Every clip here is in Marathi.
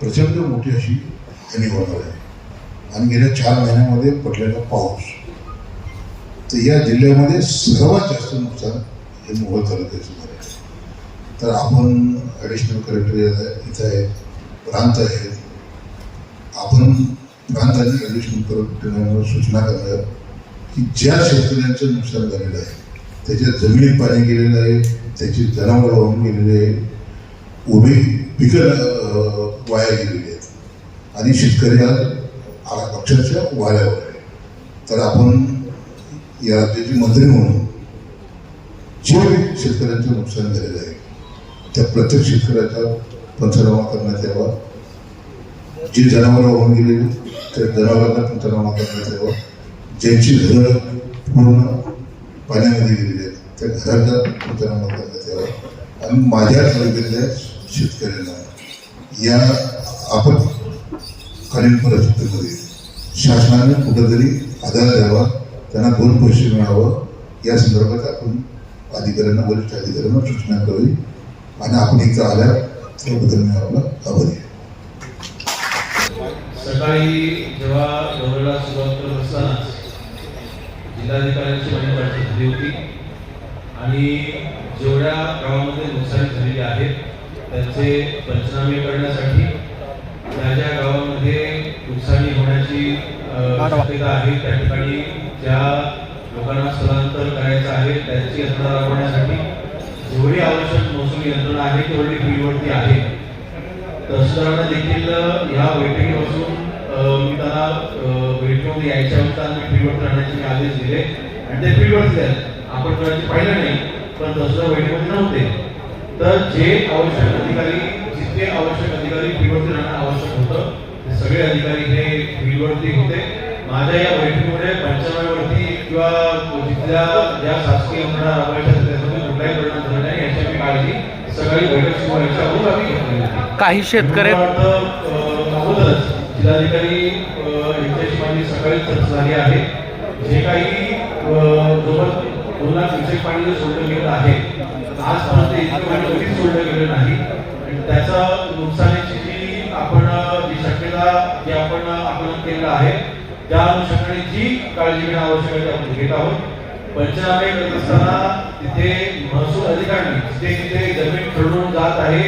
प्रचंड मोठी अशी कमी होणार आहे. आणि गेल्या चार महिन्यामध्ये पडलेला पाऊस. तर या जिल्ह्यामध्ये सर्वात जास्त नुकसान हे मोहोळ तालुक्याचं झालं आहे. तर आपण ॲडिशनल कलेक्टर इथं आहे प्रांत आहेत आपण प्रांत आणि ॲडिशनल कलेक्टरांवर सूचना करणार की ज्या शेतकऱ्यांचं नुकसान झालेलं आहे त्याच्या जमिनीत पाणी गेलेलं आहे त्याची जनावरं वाहून गेलेली आहे उभी पिकं वाया गेलेली आहेत. आणि शेतकरी आज अक्षरशः वाऱ्यावर आहे. तर आपण या राज्याचे मंत्री म्हणून जे शेतकऱ्यांचं नुकसान झालेलं आहे त्या प्रत्येक शेतकऱ्याचा पंचनामा करण्यात यावा. जे जनावरं वाहून गेलेली त्या जनावरांना पंचनामा करण्यात यावा. ज्यांची घरं पूर्ण पाण्यामध्ये गेलेली आहेत त्या घराचा पंचनामा करण्यात यावा. आणि माझ्या तालुक्यातल्या शेतकऱ्यांना या आपण आपत्कालीन परिस्थितीमध्ये. शासनाने कुठंतरी आधार द्यावा त्यांना दोन पैसे मिळावं. या संदर्भात आपण अधिकाऱ्यांना वरिष्ठ अधिकाऱ्यांना सूचना करावी आणि आपण इथं आल्या त्याबद्दल मी आपला आभारी सकाळी जेव्हा दौऱ्याला सुरुवात करत असताना जिल्हाधिकाऱ्यांची माझी बैठक झाली होती. आणि जेवढ्या गावामध्ये नुकसान झालेले आहेत त्यांचे पंचनामे करण्यासाठी ज्या ज्या गावामध्ये नुकसानी होण्याची शक्यता आहे त्या ठिकाणी ज्या लोकांना स्थलांतर करायचं आहे त्यांची यंत्रणा राबवण्यासाठी जेवढी आवश्यक महसूल यंत्रणा आहे तेवढी फील्डवरती आहे. तहसीलदारांना देखील या बैठकीपासून मी त्यांना बैठकीमध्ये यायच्या होता आणि फील्डवरती राहण्याचे आदेश दिले. आणि ते फील्डवरती आहेत. आपण कदाचित पाहिलं नाही पण तहसीलदार बैठकीमध्ये नव्हते. तर जे आवश्यक अधिकारी जितके आवश्यक अधिकारी फील्डवरती राहणं आवश्यक होतं ते सगळे अधिकारी हे फील्डवरती होते. माझ्या या बैठकीमध्ये पंचनाम्यावरती किंवा तिथल्या ज्या शासकीय यंत्रणा राबवायच्या त्याच्यामध्ये कुठलाही परिणाम झाला नाही याची आम्ही काळजी सकाळी बैठक सुरू व्हायच्या अगोदर आम्ही घेतली होती. काही शेतकरी अगोदरच जिल्हाधिकारी यांच्याशी माझी सकाळी चर्चा झाली आहे. जे काही जवळ दोन लाख पाणी सोडलं गेलं आहे आजपर्यंत इतकं कधीच सोडलं गेलं नाही. आणि त्याचा नुकसानीची जी आपण जी शक्यता जी आपण आकलन केलेलं आहे त्या अनुषंगाने जी काळजी घेणं आवश्यक आहे ते आपण घेत आहोत. पंचनामे करत असताना तिथे महसूल अधिकाऱ्यांनी जिथे तिथे जमीन खरडून जात आहे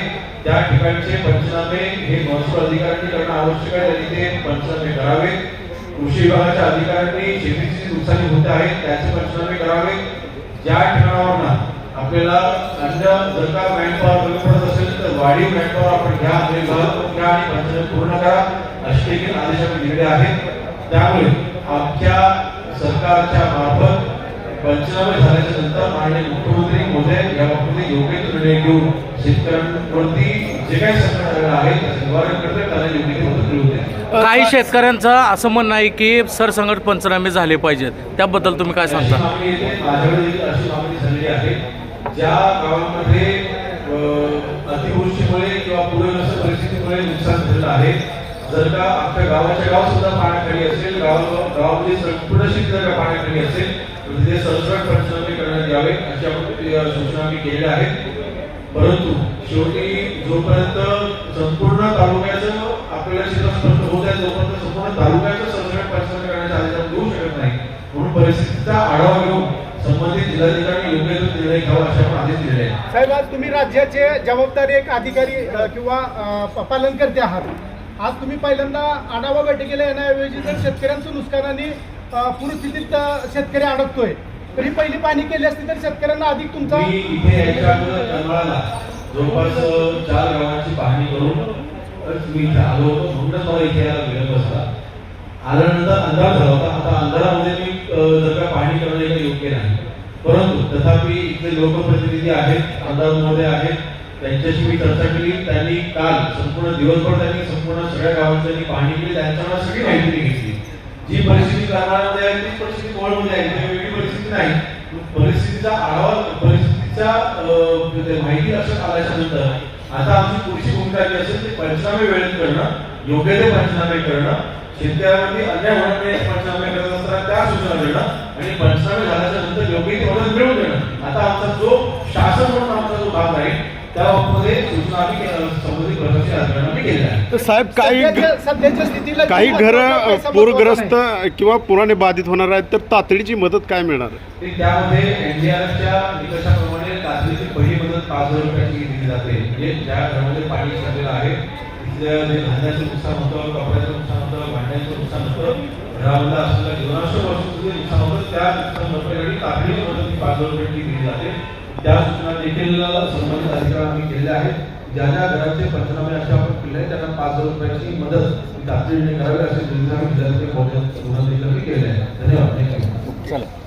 त्या ठिकाणचे पंचनामे हे महसूल अधिकाऱ्यांनी करणं आवश्यक आहे आणि ते पंचनामे करावे कृषी विभागाच्या अधिकाऱ्यांनी शेतीची नुकसानी होते आहे त्याचे पंचनामे करावे ज्या ठिकाणावर आपल्याला अन्य जर का मॅनपॉवर कमी पडत असेल तर वाढीव मॅनपॉवर आपण घ्या आणि विभाग घ्या आणि पंचनामे पूर्ण करा असे देखील आदेश आपण दिलेले आहेत. त्यामुळे आमच्या सरकारच्या मार्फत पंचनामे झाल्याच्यानंतर माननीय मुख्यमंत्री महोदय या बाबतीत योग्य निर्णय घेऊन शेतकऱ्यांवरती जे काही संकट आलेलं आहे त्याचं निवारण करते त्यांना योग्य ते मदत मिळवते काही शेतकऱ्यांचं असं म्हणणं आहे की सरसंगट पंचनामे झाले पाहिजेत. त्याबद्दल तुम्ही काय सांगता? माझ्याकडे अशी मागणी झालेली आहे. ज्या गावांमध्ये अतिवृष्टीमुळे किंवा पूरग्रस्त परिस्थितीमुळे नुकसान झालेलं आहे जर का आमच्या गावाच्या गाव सुद्धा पाण्याखाली असेल गाव गावामध्ये संपूर्ण शेती जर का पाण्याखाली असेल तर तिथे सरसकट पंचनामे करण्यात यावे अशी आपण सूचना आम्ही केलेल्या आहेत. परंतु शेवटी जोपर्यंत संपूर्ण तालुक्याचं आपल्याला क्षेत्र स्पष्ट होत आहे जोपर्यंत संपूर्ण तालुक्याचं सरसकट पंचनामे करण्याचा आदेश आपण देऊ शकत नाही म्हणून परिस्थितीचा आढावा घेऊन संबंधित जिल्हाधिकारी योग्य तो निर्णय घ्यावा असे आपण आदेश दिलेले आहे साहेब आज तुम्ही राज्याचे जबाबदारी एक अधिकारी अ, किंवा अ, पालनकर्ते आहात. आज तुम्ही पहिल्यांदा आढावा बैठकीला येण्याऐवजी जर शेतकऱ्यांचं नुकसान आणि अ, पूरस्थितीत अ, शेतकरी अडकतोय तर ही पहिली पाणी केली असती तर शेतकऱ्यांना अधिक तुमचा मी इथे यायच्या अगोदर करमाळाला जवळपास अ, चार गावांची पाहणी करून अ, मी इथे आलो होतो म्हणूनच मला इथे यायला विलंब झाला आल्यानंतर अंधार झाला होता. आता अंधारामध्ये मी जर का पाहणी करणं हे योग्य नाही. परंतु तथापि इथले लोकप्रतिनिधी आहेत आमदारमध्ये आहेत त्यांच्याशी मी चर्चा केली. त्यांनी काल संपूर्ण दिवसभर त्यांनी संपूर्ण सगळ्या गावांची पाणी पाहणी केली. त्यांच्याकडे सगळी माहिती घेतली. जी परिस्थिती करमाळामध्ये आहे तीच परिस्थिती कोळमध्ये आहे. ती वेगळी परिस्थिती नाही. परिस्थितीचा आढावा परिस्थितीचा म्हणजे माहिती असं आल्याच्यानंतर आता आमची पुढची भूमिका जी असेल ते पंचनामे वेळेत करणं योग्य ते पंचनामे करणं शेतकऱ्यांवरती अन्याय होणार नाही पंचनामे करत असताना त्या सूचना देणं आणि पंचनामे झाल्याच्यानंतर योग्य ती मदत मिळवून देणं. आता आमचा जो शासन म्हणून आमचा जो भाग आहे त्या बाबतीमध्ये सूचना आम्ही संबंधित प्रशासकीय अधिकाऱ्यांना आम्ही केल्या. आहेत तर साहेब काही सध्याच्या सध्याच्या स्थितीला काही घरं पूरग्रस्त? किंवा पुराने बाधित होणार आहेत तर तातडीची मदत काय मिळणार? ते त्यामध्ये एनडीआरएफच्या निकषाप्रमाणे तातडीची पहिली मदत पाच हजार रुपयाची दिली जाते. म्हणजे ज्या घरामध्ये पाणी शिरलेलं आहे तिथल्या जे धान्याचं नुकसान होतं कपड्याचं होतं होतं असलेला असलेल्या जीवनावश्यक जे नुकसान होतं त्या नुकसान भरपाईसाठी तातडीची मदत ही पाच हजार दिली जाते त्या सूचना देखील संबंधित अधिकाऱ्यांना आम्ही केलेल्या आहेत. ज्या ज्या घराचे पंचनामे असे आपण केले आहेत त्यांना पाच हजार रुपयाची मदत तातडीने करावी असे निर्देश आम्ही जिल्ह्याचे मोठ्या रुग्णालयाला केले आहे धन्यवाद. थँक्यू